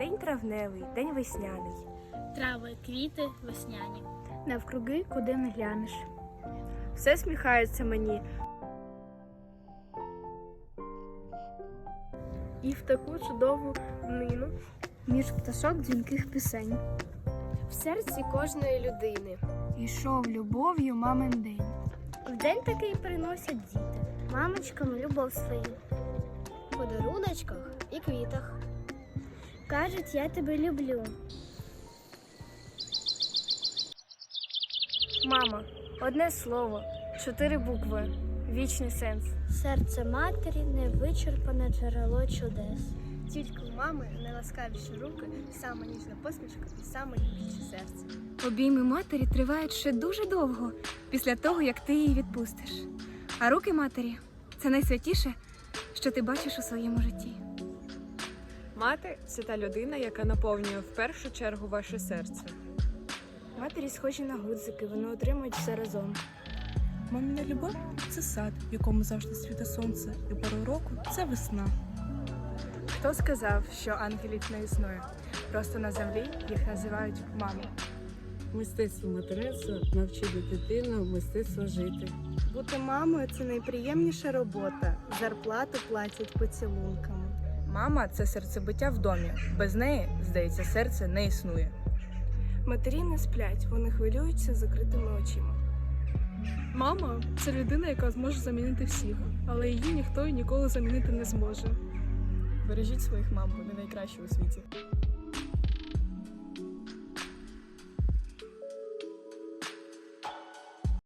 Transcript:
День травневий, день весняний. Трави, квіти, весняні. Навкруги, куди не глянеш. Все сміхається мені. І в таку чудову днину Між пташок дзвінких пісень. в серці кожної людини. Ішов любов'ю мамин день. В день такий приносять діти. Мамочкам любов свою. В подаруночках і квітах. Кажуть, я тебе люблю. Мама, одне слово, чотири букви, вічний сенс. Серце матері невичерпане джерело чудес. Тільки у мами найласкавіші руки, сама ніжна посмішка і саме любляче серце. Обійми матері тривають ще дуже довго після того, як ти її відпустиш. А руки матері це найсвятіше, що ти бачиш у своєму житті. Мати це та людина, яка наповнює в першу чергу ваше серце. Матері схожі на гудзики, вони отримують все разом. Мамина любов це сад, в якому завжди світе сонце, і пору року це весна. Хто сказав, що ангелів не існує? Просто на землі їх називають мами. Мистецтво материнства навчити дитину мистецтво жити. Бути мамою це найприємніша робота. Зарплату платять поцілунками. Мама це серцебиття в домі. Без неї, здається, серце не існує. Матері не сплять, вони хвилюються закритими очима. Мама це людина, яка зможе замінити всіх, але її ніхто і ніколи замінити не зможе. Бережіть своїх мам, вони найкращі у світі.